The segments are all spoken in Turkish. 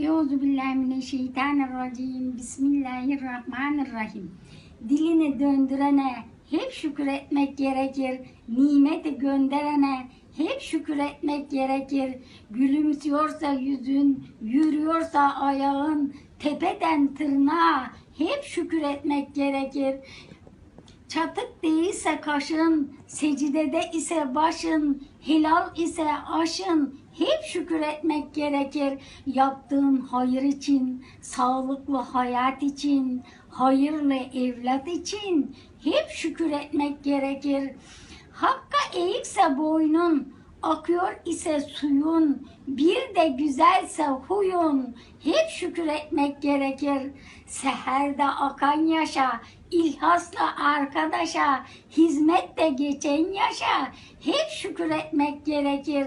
Euzu billahi mineşşeytanirracim. Bismillahirrahmanirrahim. Dilini döndürene hep şükür etmek gerekir. Nimeti gönderene hep şükür etmek gerekir. Gülümsüyorsa yüzün, yürüyorsa ayağın, tepeden tırnağa hep şükür etmek gerekir. Çatık değilse kaşın, secdede ise başın, helal ise aşın, hep şükür etmek gerekir. Yaptığın hayır için, sağlıklı hayat için, hayırlı evlat için hep şükür etmek gerekir. Hakka eğikse boynun, akıyor ise suyun, bir de güzelse huyun, hep şükür etmek gerekir. Seherde akan yaşa, ilhasla arkadaşa, hizmette geçen yaşa, hep şükür etmek gerekir.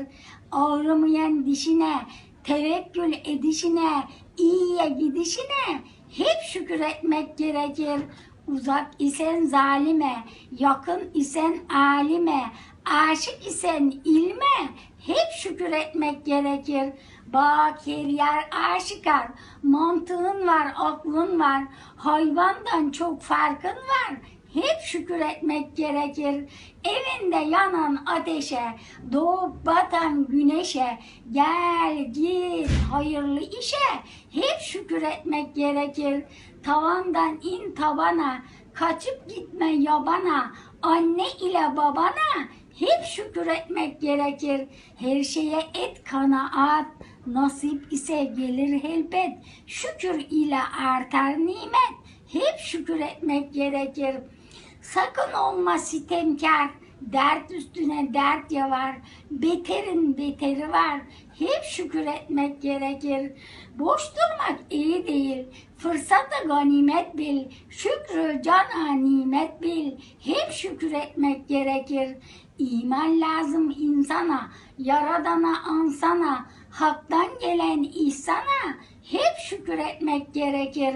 Ağrımayan dişine, tevekkül edişine, iyiye gidişine, hep şükür etmek gerekir. Uzak isen zalime, yakın isen alime, aşık isen ilme, hep şükür etmek gerekir. Bak her yer aşikar, mantığın var, aklın var, hayvandan çok farkın var. Hep şükür etmek gerekir. Evinde yanan ateşe, doğup batan güneşe, gel git hayırlı işe, hep şükür etmek gerekir. Tavandan in tavana, kaçıp gitme yabana, anne ile babana, hep şükür etmek gerekir. Her şeye et kanaat, nasip ise gelir elbet. Şükür ile artar nimet, hep şükür etmek gerekir. Sakın olma sitemkar, dert üstüne dert yavar, beterin beteri var, hep şükür etmek gerekir. Boş durmak iyi değil, fırsatı ganimet bil, şükrü cana nimet bil, hep şükür etmek gerekir. İman lazım insana, yaradana ansana, haktan gelen ihsana, hep şükür etmek gerekir.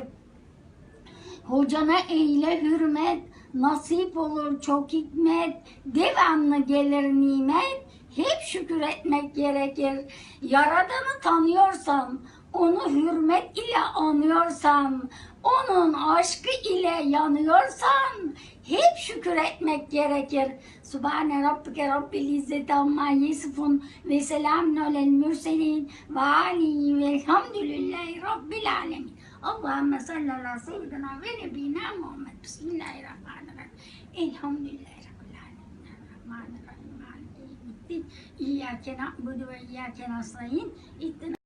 Hocana eyle hürmet, nasip olur çok hikmet, devamlı gelir nimet, hep şükür etmek gerekir. Yaradanı tanıyorsan, onu hürmet ile anıyorsan, onun aşkı ile yanıyorsan, hep şükür etmek gerekir. Subhane Rabbike Rabbil İzzeti Amma Yesifun ve selamun alel mürselin ve alihi velhamdülillahi Rabbil Alemin. Allahümme salli ala seyyidina ve nebina Muhammed. Bismillahirrahmanirrahim. Elhamdülillahi Rabbil Alemin. Rahmanirrahim. İyyâke na'budu ve iyyâke nasta'in.